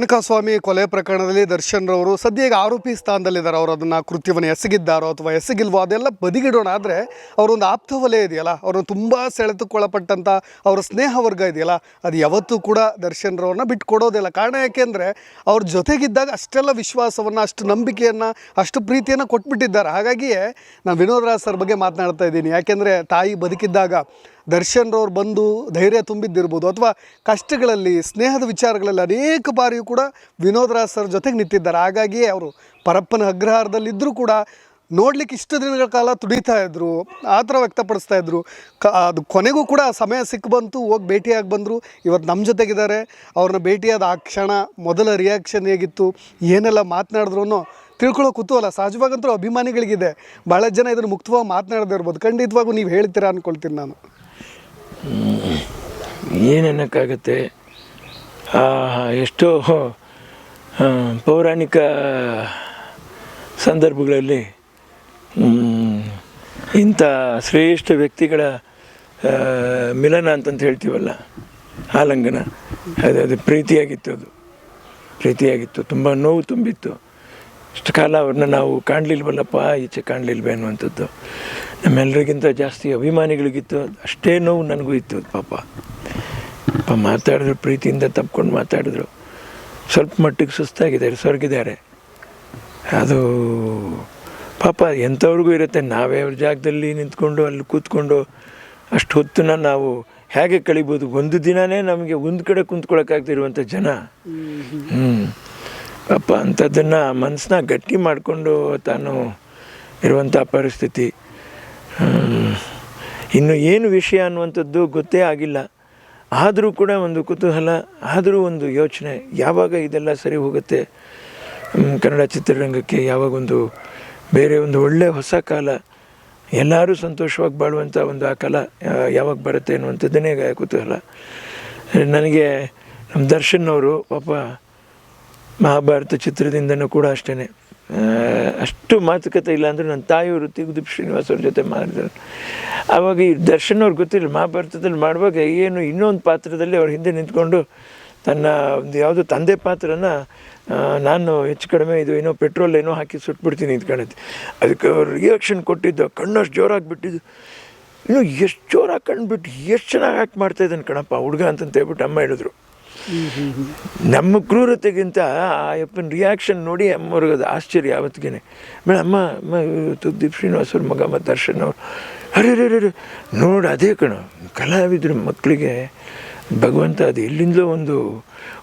ರೇಣುಕಾಸ್ವಾಮಿ ಕೊಲೆ ಪ್ರಕರಣದಲ್ಲಿ ದರ್ಶನ್ ರವರು ಸದ್ಯ ಆರೋಪಿ ಸ್ಥಾನದಲ್ಲಿದ್ದಾರೆ. ಅವರು ಅದನ್ನು ಕೃತ್ಯವನ್ನು ಎಸಗಿದ್ದಾರೋ ಅಥವಾ ಎಸಗಿಲ್ವೋ ಅದೆಲ್ಲ ಬದಿಗಿಡೋಣ. ಆದರೆ ಅವರೊಂದು ಆಪ್ತ ವಲಯ ಇದೆಯಲ್ಲ ಅವರು ತುಂಬ ಸೆಳೆತಕ್ಕೊಳಪಟ್ಟಂಥ ಅವರ ಸ್ನೇಹ ವರ್ಗ ಇದೆಯಲ್ಲ, ಅದು ಯಾವತ್ತೂ ಕೂಡ ದರ್ಶನ್ ರವರನ್ನ ಬಿಟ್ಟು ಕೊಡೋದಿಲ್ಲ ಕಾರಣ ಯಾಕೆಂದರೆ ಅವ್ರ ಜೊತೆಗಿದ್ದಾಗ ಅಷ್ಟೆಲ್ಲ ವಿಶ್ವಾಸವನ್ನು, ಅಷ್ಟು ನಂಬಿಕೆಯನ್ನು, ಅಷ್ಟು ಪ್ರೀತಿಯನ್ನು ಕೊಟ್ಬಿಟ್ಟಿದ್ದಾರೆ. ಹಾಗಾಗಿಯೇ ನಾನು ವಿನೋದ್ ರಾಜ್ ಸರ್ ಬಗ್ಗೆ ಮಾತನಾಡ್ತಾ ಇದ್ದೀನಿ. ಯಾಕೆಂದರೆ ತಾಯಿ ಬದುಕಿದ್ದಾಗ ದರ್ಶನ್ ರವ್ರು ಬಂದು ಧೈರ್ಯ ತುಂಬಿದ್ದಿರ್ಬೋದು ಅಥವಾ ಕಷ್ಟಗಳಲ್ಲಿ, ಸ್ನೇಹದ ವಿಚಾರಗಳಲ್ಲಿ ಅನೇಕ ಬಾರಿಯೂ ಕೂಡ ವಿನೋದ್ ರಾಜ್ ಸರ್ ಜೊತೆಗೆ ನಿಂತಿದ್ದಾರೆ. ಹಾಗಾಗಿಯೇ ಅವರು ಪರಪ್ಪನ ಅಗ್ರಹಾರದಲ್ಲಿದ್ದರೂ ಕೂಡ ನೋಡ್ಲಿಕ್ಕೆ ಇಷ್ಟು ದಿನಗಳ ಕಾಲ ತುಡಿತಾ ಇದ್ದರು ಆ ಥರ ವ್ಯಕ್ತಪಡಿಸ್ತಾ ಇದ್ದರು ಕ, ಅದು ಕೊನೆಗೂ ಕೂಡ ಸಮಯ ಸಿಕ್ಕು ಬಂತು ಹೋಗಿ ಭೇಟಿಯಾಗಿ ಬಂದರು. ಇವತ್ತು ನಮ್ಮ ಜೊತೆಗಿದ್ದಾರೆ. ಅವ್ರನ್ನ ಭೇಟಿಯಾದ ಆ ಕ್ಷಣ ಮೊದಲ ರಿಯಾಕ್ಷನ್ ಹೇಗಿತ್ತು, ಏನೆಲ್ಲ ಮಾತನಾಡಿದ್ರು ತಿಳ್ಕೊಳ್ಳೋ ಕುತೂಹಲ. ಸಹಜವಾಗಂತೂ ಅಭಿಮಾನಿಗಳಿಗಿದೆ. ಭಾಳ ಜನ ಇದನ್ನು ಮುಕ್ತವಾಗಿ ಮಾತನಾಡದೇ ಇರ್ಬೋದು. ಖಂಡಿತವಾಗೂ ನೀವು ಹೇಳ್ತೀರಾ ಅಂದ್ಕೊಳ್ತೀನಿ ನಾನು. ಏನನ್ನಕ್ಕಾಗತ್ತೆ ಎಷ್ಟೋ ಪೌರಾಣಿಕ ಸಂದರ್ಭಗಳಲ್ಲಿ ಇಂಥ ಶ್ರೇಷ್ಠ ವ್ಯಕ್ತಿಗಳ ಮಿಲನ ಅಂತಂತ ಹೇಳ್ತೀವಲ್ಲ, ಆಲಂಗನ, ಅದು ಅದು ಪ್ರೀತಿಯಾಗಿತ್ತು ಅದು. ಪ್ರೀತಿಯಾಗಿತ್ತು, ತುಂಬ ನೋವು ತುಂಬಿತ್ತು. ಇಷ್ಟು ಕಾಲ ಅವ್ರನ್ನ ನಾವು ಕಾಣಲಿಲ್ವಲ್ಲಪ್ಪ, ಈಚೆ ಕಾಣಲಿಲ್ವೇ ಅನ್ನುವಂಥದ್ದು. ನಮ್ಮೆಲ್ಲರಿಗಿಂತ ಜಾಸ್ತಿ ಅಭಿಮಾನಿಗಳಿಗಿತ್ತು. ಅಷ್ಟೇ ನೋವು ನನಗೂ ಇತ್ತು, ಪಾಪ. ಪಾಪ ಮಾತಾಡಿದ್ರು, ಪ್ರೀತಿಯಿಂದ ತಪ್ಕೊಂಡು ಮಾತಾಡಿದ್ರು. ಸ್ವಲ್ಪ ಮಟ್ಟಿಗೆ ಸುಸ್ತಾಗಿದ್ದಾರೆ ಸೊರಗಿದ್ದಾರೆ. ಅದು ಪಾಪ ಎಂಥವ್ರಿಗೂ ಇರುತ್ತೆ. ನಾವೇ ಅವ್ರ ಜಾಗದಲ್ಲಿ ನಿಂತ್ಕೊಂಡು, ಅಲ್ಲಿ ಕೂತ್ಕೊಂಡು ಅಷ್ಟು ಹೊತ್ತನ್ನ ನಾವು ಹೇಗೆ ಕಳಿಬೋದು? ಒಂದು ದಿನವೇ ನಮಗೆ ಒಂದು ಕಡೆ ಕುಂತ್ಕೊಳ್ಳೋಕ್ಕಾಗ್ತಿರುವಂಥ ಜನ. ಹ್ಞೂ ಪಾಪ ಅಂಥದ್ದನ್ನು ಮನಸ್ಸನ್ನ ಗಟ್ಟಿ ಮಾಡಿಕೊಂಡು ತಾನು ಇರುವಂಥ ಪರಿಸ್ಥಿತಿ. ಇನ್ನು ಏನು ವಿಷಯ ಅನ್ನುವಂಥದ್ದು ಗೊತ್ತೇ ಆಗಿಲ್ಲ. ಆದರೂ ಕೂಡ ಒಂದು ಕುತೂಹಲ, ಆದರೂ ಒಂದು ಯೋಚನೆ, ಯಾವಾಗ ಇದೆಲ್ಲ ಸರಿ ಹೋಗುತ್ತೆ? ಕನ್ನಡ ಚಿತ್ರರಂಗಕ್ಕೆ ಯಾವಾಗ ಒಂದು ಬೇರೆ ಒಂದು ಒಳ್ಳೆಯ ಹೊಸ ಕಾಲ, ಎಲ್ಲರೂ ಸಂತೋಷವಾಗಿ ಬಾಳುವಂಥ ಒಂದು ಆ ಕಾಲ ಯಾವಾಗ ಬರುತ್ತೆ ಅನ್ನುವಂಥದ್ದನ್ನೇ ಕುತೂಹಲ. ನನಗೆ ನಮ್ಮ ದರ್ಶನ್ ಅವರು ಪಾಪ ಮಹಾಭಾರತ ಚಿತ್ರದಿಂದನೂ ಕೂಡ ಅಷ್ಟೇ ಅಷ್ಟು ಮಾತುಕತೆ ಇಲ್ಲ ಅಂದರೆ ನನ್ನ ತಾಯಿಯವರು ತಿಗುದೀಪ್ ಶ್ರೀನಿವಾಸ್ ಜೊತೆ ಮಾಡಿದ್ರು ಆವಾಗ ಈ ದರ್ಶನ್ ಅವ್ರಿಗೆ ಗೊತ್ತಿಲ್ಲ, ಮಹಾಭಾರತದಲ್ಲಿ ಮಾಡುವಾಗ ಏನು ಇನ್ನೊಂದು ಪಾತ್ರದಲ್ಲಿ ಅವ್ರ ಹಿಂದೆ ನಿಂತ್ಕೊಂಡು ತನ್ನ ಒಂದು ಯಾವುದೋ ತಂದೆ ಪಾತ್ರನ ನಾನು ಹೆಚ್ಚು ಕಡಿಮೆ ಇದು ಏನೋ ಪೆಟ್ರೋಲ್ ಏನೋ ಹಾಕಿ ಸುಟ್ಬಿಡ್ತೀನಿ ನಿಂತ್ಕೊಂಡೈತಿ ಅದಕ್ಕೆ ಅವ್ರು ರಿಯಾಕ್ಷನ್ ಕೊಟ್ಟಿದ್ದು, ಕಣ್ಣಷ್ಟು ಜೋರಾಗಿ ಬಿಟ್ಟಿದ್ದು ಇನ್ನು ಎಷ್ಟು ಜೋರಾಗಿ ಕಂಡುಬಿಟ್ಟು ಎಷ್ಟು ಚೆನ್ನಾಗಿ ಆ್ಯಕ್ಟ್ ಮಾಡ್ತಾ ಇದ್ದಾನೆ ಕಣಪ್ಪ, ಹುಡುಗ ಅಂತಂತ ಹೇಳ್ಬಿಟ್ಟು ಅಮ್ಮ ಹೇಳಿದ್ರು. ನಮ್ಮ ಕ್ರೂರತೆಗಿಂತ ಆ ಯಪ್ಪನ ರಿಯಾಕ್ಷನ್ ನೋಡಿ ಅಮ್ಮವ್ರಿಗೆ ಅದು ಆಶ್ಚರ್ಯ ಅವತ್ತಿಗೆ ಮೇಡಮ್ ಅಮ್ಮ ಶ್ರೀನಿವಾಸ್ ಅವ್ರ ಮಗ ಮತ್ತು ದರ್ಶನ್ ಅವರು. ಅರೆ ರೇ ನೋಡಿ, ಅದೇ ಕಣ. ಕಲಾವಿದ್ರ ಮಕ್ಕಳಿಗೆ ಭಗವಂತ ಅದು ಎಲ್ಲಿಂದಲೋ ಒಂದು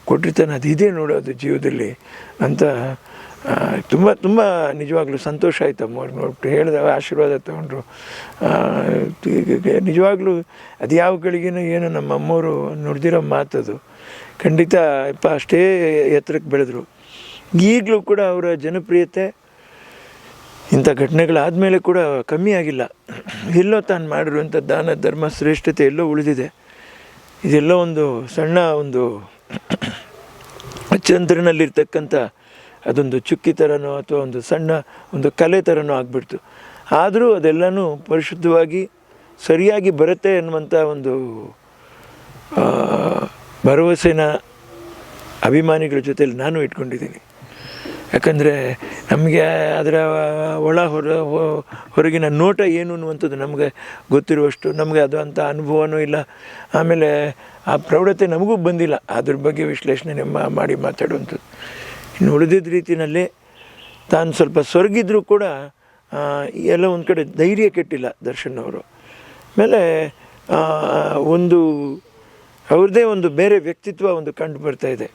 ಕೊಟ್ಟಿರ್ತಾನೆ ಅದು ಇದೆ ನೋಡು ಅದು ಜೀವದಲ್ಲಿ ಅಂತ ತುಂಬ ತುಂಬ ನಿಜವಾಗ್ಲೂ ಸಂತೋಷ ಆಯ್ತು ಅಮ್ಮವ್ರಿಗೆ ನೋಡ್ಬಿಟ್ಟು. ಹೇಳಿದಾಗ ಆಶೀರ್ವಾದ ತಗೊಂಡ್ರು. ನಿಜವಾಗ್ಲೂ ಅದು ಯಾವ ಗಳಿಗೆನೋ ಏನು ನಮ್ಮ ಅಮ್ಮವರು ನುಡ್ದಿರೋ ಮಾತದು. ಖಂಡಿತ ಇಪ್ಪ ಅಷ್ಟೇ ಎತ್ತರಕ್ಕೆ ಬೆಳೆದರು. ಈಗಲೂ ಕೂಡ ಅವರ ಜನಪ್ರಿಯತೆ ಇಂಥ ಘಟನೆಗಳಾದಮೇಲೆ ಕೂಡ ಕಮ್ಮಿ ಆಗಿಲ್ಲ. ಎಲ್ಲೋ ತಾನು ಮಾಡಿರುವಂಥ ದಾನ, ಧರ್ಮ, ಶ್ರೇಷ್ಠತೆ ಎಲ್ಲೋ ಉಳಿದಿದೆ. ಇದೆಲ್ಲೋ ಒಂದು ಸಣ್ಣ ಒಂದು ಚಂದ್ರನಲ್ಲಿರ್ತಕ್ಕಂಥ ಅದೊಂದು ಚುಕ್ಕಿ ಥರನೋ ಅಥವಾ ಒಂದು ಸಣ್ಣ ಒಂದು ಕಲೆ ಥರನೋ ಆಗಿಬಿಡ್ತು. ಆದರೂ ಅದೆಲ್ಲನೂ ಪರಿಶುದ್ಧವಾಗಿ ಸರಿಯಾಗಿ ಬರುತ್ತೆ ಅನ್ನುವಂಥ ಒಂದು ಭರವಸೆನ ಅಭಿಮಾನಿಗಳ ಜೊತೆಯಲ್ಲಿ ನಾನು ಇಟ್ಕೊಂಡಿದ್ದೀನಿ. ಯಾಕಂದರೆ ನಮಗೆ ಅದರ ಒಳ ಹೊರ ಹೊರಗಿನ ನೋಟ ಏನು ಅನ್ನುವಂಥದ್ದು ನಮಗೆ ಗೊತ್ತಿರುವಷ್ಟು ನಮಗೆ ಅದು ಅಂಥ ಅನುಭವನೂ ಇಲ್ಲ. ಆಮೇಲೆ ಆ ಪ್ರೌಢತೆ ನಮಗೂ ಬಂದಿಲ್ಲ. ಅದ್ರ ಬಗ್ಗೆ ವಿಶ್ಲೇಷಣೆ ಮಾಡಿ ಮಾತಾಡುವಂಥದ್ದು. ಇನ್ನು ಉಳಿದಿದ್ದ ರೀತಿಯಲ್ಲಿ ತಾನು ಸ್ವಲ್ಪ ಸೊರಗಿದ್ರೂ ಕೂಡ ಎಲ್ಲ ಒಂದು ಕಡೆ ಧೈರ್ಯ ಕೆಟ್ಟಿಲ್ಲ ದರ್ಶನ್ ಅವರು. ಆಮೇಲೆ ಒಂದು ಅವ್ರದ್ದೇ ಒಂದು ಬೇರೆ ವ್ಯಕ್ತಿತ್ವ ಒಂದು ಕಂಡು ಬರ್ತಾ ಇದೆ.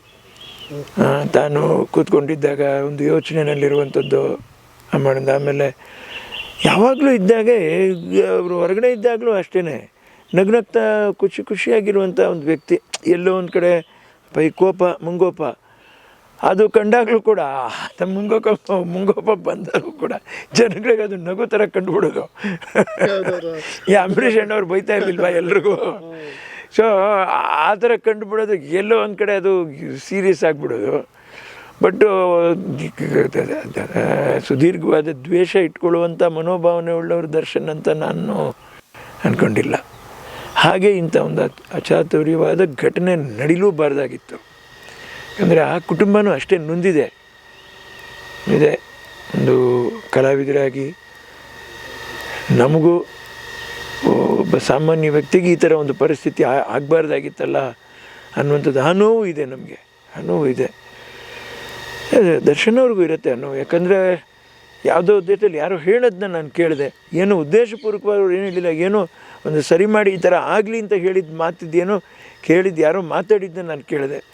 ತಾನು ಕೂತ್ಕೊಂಡಿದ್ದಾಗ ಒಂದು ಯೋಚನೆಯಲ್ಲಿರುವಂಥದ್ದು ಅಮ್ಮನಿಂದ. ಆಮೇಲೆ ಯಾವಾಗಲೂ ಇದ್ದಾಗೆ ಅವರು ಹೊರಗಡೆ ಇದ್ದಾಗಲೂ ಅಷ್ಟೇ ನಗ್ನಗ್ತಾ ಖುಷಿ ಖುಷಿಯಾಗಿರುವಂಥ ಒಂದು ವ್ಯಕ್ತಿ. ಎಲ್ಲೋ ಒಂದು ಕಡೆ ಪೈ ಕೋಪ ಮುಂಗೋಪ. ಅದು ಕಂಡಾಗಲೂ ಕೂಡ ತಮ್ಮ ಮುಂಗೋಪ ಮುಂಗೋಪ ಬಂದರೂ ಕೂಡ ಜನಗಳಿಗೆ ಅದು ನಗು ಥರ ಕಂಡುಬಿಡೋದು ಈ ಅಂಬರೀಷ್ ಅಣ್ಣವ್ರು ಬೈತಾ ಇರಲಿಲ್ವಾ ಎಲ್ರಿಗೂ? ಸೊ ಆ ಥರ ಕಂಡುಬಿಡೋದು ಎಲ್ಲೋ ಒಂದು ಕಡೆ ಅದು ಸೀರಿಯಸ್ ಆಗಿಬಿಡೋದು. ಬಟ್ ಸುದೀರ್ಘವಾದ ದ್ವೇಷ ಇಟ್ಕೊಳ್ಳುವಂಥ ಮನೋಭಾವನೆ ಉಳ್ಳವ್ರ ದರ್ಶನ್ ಅಂತ ನಾನು ಅಂದ್ಕೊಂಡಿಲ್ಲ ಹಾಗೆ ಇಂಥ ಒಂದು ಅಚಾತುರ್ಯವಾದ ಘಟನೆ ನಡಿಲೂಬಾರ್ದಾಗಿತ್ತು. ಅಂದರೆ ಆ ಕುಟುಂಬನೂ ಅಷ್ಟೇ ನೊಂದಿದೆ. ಇದೆ ಒಂದು ಕಲಾವಿದರಾಗಿ ನಮಗೂ ಒಬ್ಬ ಸಾಮಾನ್ಯ ವ್ಯಕ್ತಿಗೆ ಈ ಥರ ಒಂದು ಪರಿಸ್ಥಿತಿ ಆಗಬಾರ್ದಾಗಿತ್ತಲ್ಲ ಅನ್ನುವಂಥದ್ದು ಆ ನೋವು ಇದೆ ನಮಗೆ. ಆ ನೋವು ಇದೆ. ದರ್ಶನವ್ರಿಗೂ ದರ್ಶನ್ ಇರುತ್ತೆ ನೋವು. ಯಾಕಂದರೆ ಯಾವುದೋ ಉದ್ದೇಶದಲ್ಲಿ ಯಾರೋ ಹೇಳೋದನ್ನ ನಾನು ಕೇಳಿದೆ. ಏನೋ ಉದ್ದೇಶಪೂರ್ವಕವಾಗಿ ಅವ್ರು ಏನು ಹೇಳಿಲ್ಲ, ಏನೋ ಒಂದು ಸರಿ ಮಾಡಿ ಈ ಥರ ಆಗಲಿ ಅಂತ ಹೇಳಿದ ಮಾತಿದ್ದೇನೋ ಕೇಳಿದ್ದು ಯಾರೋ ಮಾತಾಡಿದ್ದನ್ನ ನಾನು ಕೇಳಿದೆ.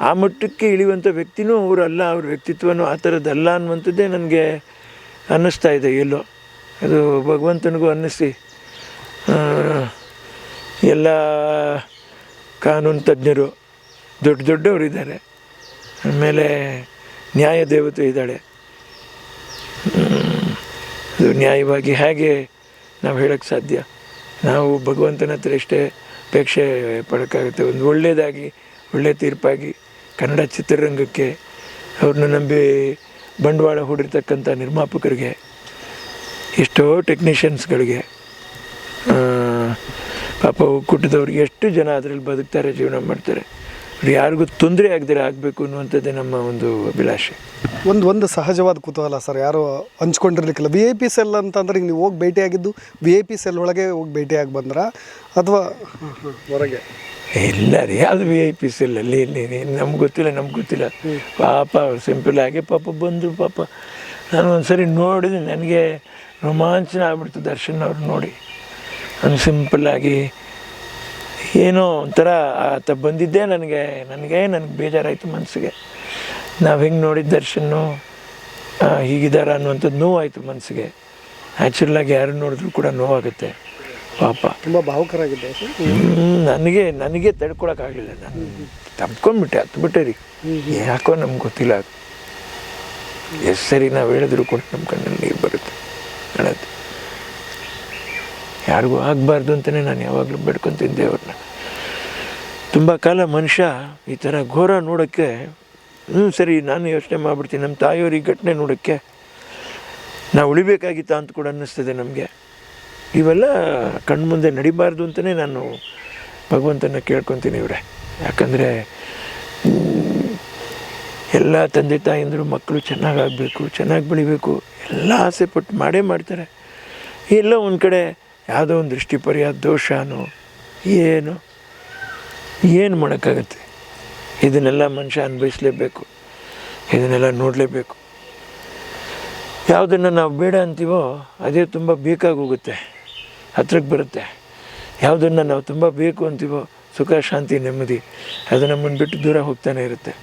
ಆ ಮಟ್ಟಕ್ಕೆ ಇಳಿಯುವಂಥ ವ್ಯಕ್ತಿನೂ ಅವರಲ್ಲ ಅವ್ರ ವ್ಯಕ್ತಿತ್ವನೂ ಆ ಥರದ್ದಲ್ಲ ಅನ್ನುವಂಥದ್ದೇ ನನಗೆ ಅನ್ನಿಸ್ತಾ ಇದೆ ಎಲ್ಲೋ. ಅದು ಭಗವಂತನಿಗೂ ಅನ್ನಿಸಿ. ಎಲ್ಲ ಕಾನೂನು ತಜ್ಞರು ದೊಡ್ಡ ದೊಡ್ಡವರಿದ್ದಾರೆ. ಆಮೇಲೆ ನ್ಯಾಯ ದೇವತೆ ಇದ್ದಾಳೆ. ಅದು ನ್ಯಾಯವಾಗಿ ಹೇಗೆ ನಾವು ಹೇಳೋಕ್ಕೆ ಸಾಧ್ಯ? ನಾವು ಭಗವಂತನ ಹತ್ರ ಎಷ್ಟೇ ಅಪೇಕ್ಷೆ ಪಡೋಕ್ಕಾಗುತ್ತೆ. ಒಂದು ಒಳ್ಳೆಯದಾಗಿ, ಒಳ್ಳೆಯ ತೀರ್ಪಾಗಿ ಕನ್ನಡ ಚಿತ್ರರಂಗಕ್ಕೆ ಅವ್ರನ್ನ ನಂಬಿ ಬಂಡವಾಳ ಹೂಡಿರ್ತಕ್ಕಂಥ ನಿರ್ಮಾಪಕರಿಗೆ, ಎಷ್ಟೋ ಟೆಕ್ನಿಷಿಯನ್ಸ್ಗಳಿಗೆ ಪಾಪ ಒಕ್ಕೂಟದವ್ರು ಎಷ್ಟು ಜನ ಅದರಲ್ಲಿ ಬದುಕ್ತಾರೆ ಜೀವನ ಮಾಡ್ತಾರೆ. ಯಾರಿಗೂ ತೊಂದರೆ ಆಗದಿರ ಆಗಬೇಕು ಅನ್ನುವಂಥದ್ದೇ ನಮ್ಮ ಒಂದು ಅಭಿಲಾಷೆ. ಒಂದು ಒಂದು ಸಹಜವಾದ ಕುತೂಹಲ ಸರ್. ಯಾರು ಹಂಚ್ಕೊಂಡಿರ್ಲಿಕ್ಕಿಲ್ಲ. ವಿ ಐ ಪಿ ಸೆಲ್ ಅಂತಂದ್ರೆ ಈಗ ನೀವು ಹೋಗಿ ಭೇಟಿಯಾಗಿದ್ದು ವಿ ಐ ಪಿ ಸೆಲ್ ಒಳಗೆ ಹೋಗಿ ಭೇಟಿಯಾಗಿ ಬಂದ್ರ? ಅಥವಾ ಹೊರಗೆ? ಇಲ್ಲ ರೀ ಅದು ವಿ ಐ ಪಿ ಅಲ್ಲಿ? ನಮ್ಗೆ ಗೊತ್ತಿಲ್ಲ ನಮ್ಗೆ ಗೊತ್ತಿಲ್ಲ. ಪಾಪ ಸಿಂಪಲ್ ಆಗಿ ಪಾಪ ಬಂದರು ಪಾಪ. ನಾನು ಒಂದ್ಸರಿ ನೋಡಿದೆ ನನಗೆ ರೋಮಾಂಚನ ಆಗ್ಬಿಡ್ತು ದರ್ಶನ್ ಅವ್ರು ನೋಡಿ. ಸಿಂಪಲ್ಲಾಗಿ ಏನೋ ಒಂಥರ ಆತ ಬಂದಿದ್ದೇ ನನಗೆ ನನಗೆ ನನಗೆ ಬೇಜಾರಾಯಿತು ಮನಸ್ಸಿಗೆ ನಾವು ಹೆಂಗೆ ನೋಡಿದ ದರ್ಶನ್ನು ಹೀಗಿದ್ದಾರ ಅನ್ನುವಂಥದ್ದು ನೋವಾಯಿತು ಮನಸ್ಸಿಗೆ ನ್ಯಾಚುರಲಾಗಿ ಯಾರು ನೋಡಿದ್ರು ಕೂಡ ನೋವಾಗುತ್ತೆ ಪಾಪ. ತುಂಬ ಭಾವುಕರಾಗಿದ್ದೆ ನನಗೆ ನನಗೆ ತಡ್ಕೊಳಕ್ಕಾಗಲಿಲ್ಲ ನಾನು. ತಪ್ಕೊಂಡ್ಬಿಟ್ಟೆ ಹತ್ಬಿಟ್ಟೆ ರೀ ಯಾಕೋ ನಮ್ಗೆ ಗೊತ್ತಿಲ್ಲ. ಎಸ್ ಎಷ್ಟು ಸರಿ ನಾವು ಹೇಳಿದ್ರು ಕೂಡ ನಮ್ಮ ಕಣ್ಣಲ್ಲಿ ನೀರು ಬರುತ್ತೆ. ಯಾರಿಗೂ ಆಗಬಾರ್ದು ಅಂತಲೇ ನಾನು ಯಾವಾಗಲೂ ಬೇಡ್ಕೊತಿದ್ದೆ ಅವ್ರನ್ನ ತುಂಬ ಕಾಲ ಮನುಷ್ಯ ಈ ಥರ ಘೋರ ನೋಡೋಕ್ಕೆ ಹ್ಞೂ ಸರಿ, ನಾನು ಯೋಚನೆ ಮಾಡಿಬಿಡ್ತೀನಿ, ನಮ್ಮ ತಾಯಿಯವ್ರ ಘಟನೆ ನೋಡೋಕ್ಕೆ ನಾವು ಉಳಿಬೇಕಾಗಿತ್ತ ಅಂತ ಕೂಡ ಅನ್ನಿಸ್ತದೆ ನಮಗೆ. ಇವೆಲ್ಲ ಕಣ್ಮುಂದೆ ನಡಿಬಾರ್ದು ಅಂತಲೇ ನಾನು ಭಗವಂತನ ಕೇಳ್ಕೊತೀನಿ ಇವರೇ. ಯಾಕಂದರೆ ಎಲ್ಲ ತಂದೆ ತಾಯಿಂದರು ಮಕ್ಕಳು ಚೆನ್ನಾಗಾಗಬೇಕು ಚೆನ್ನಾಗಿ ಬೆಳಿಬೇಕು, ಎಲ್ಲ ಆಸೆ ಪಟ್ಟು ಮಾಡೇ ಮಾಡ್ತಾರೆ. ಎಲ್ಲ ಒಂದು ಕಡೆ ಯಾವುದೋ ಒಂದು ದೃಷ್ಟಿಪರ್ಯ ದೋಷನೋ, ಏನು ಏನು ಮಾಡೋಕ್ಕಾಗತ್ತೆ? ಇದನ್ನೆಲ್ಲ ಮನುಷ್ಯ ಅನುಭವಿಸಲೇಬೇಕು. ಇದನ್ನೆಲ್ಲ ನೋಡಲೇಬೇಕು. ಯಾವುದನ್ನು ನಾವು ಬೇಡ ಅಂತೀವೋ, ಅದೇ ತುಂಬ ಬೇಕಾಗಿ ಹೋಗುತ್ತೆ. ಹತ್ರಕ್ಕೆ ಬರುತ್ತೆ. ಯಾವುದನ್ನು ನಾವು ತುಂಬ ಬೇಕು ಅಂತೀವೋ, ಸುಖ, ಶಾಂತಿ, ನೆಮ್ಮದಿ ಅದು ನಮ್ಮನ್ನು ಬಿಟ್ಟು ದೂರ ಹೋಗ್ತಾನೆ ಇರುತ್ತೆ.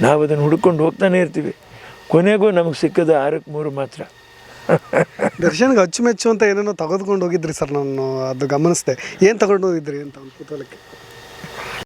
ನಾವು ಅದನ್ನು ಹುಡ್ಕೊಂಡು ಹೋಗ್ತಾನೆ ಇರ್ತೀವಿ. ಕೊನೆಗೂ ನಮಗೆ ಸಿಕ್ಕದ ಆರಕ್ಕೆ ಮೂರು ಮಾತ್ರ. ದರ್ಶನ್ಗೆ ಅಚ್ಚುಮೆಚ್ಚು ಅಂತ ಏನೇನೋ ತೆಗೆದುಕೊಂಡು ಹೋಗಿದ್ರಿ ಸರ್ ನಾನು, ಅದು ಗಮನಿಸಿದೆ. ಏನು ತಗೊಂಡು ಹೋಗಿದ್ರಿ ಅಂತ ಒಂದು ಕುತೂಹಲಕ್ಕೆ?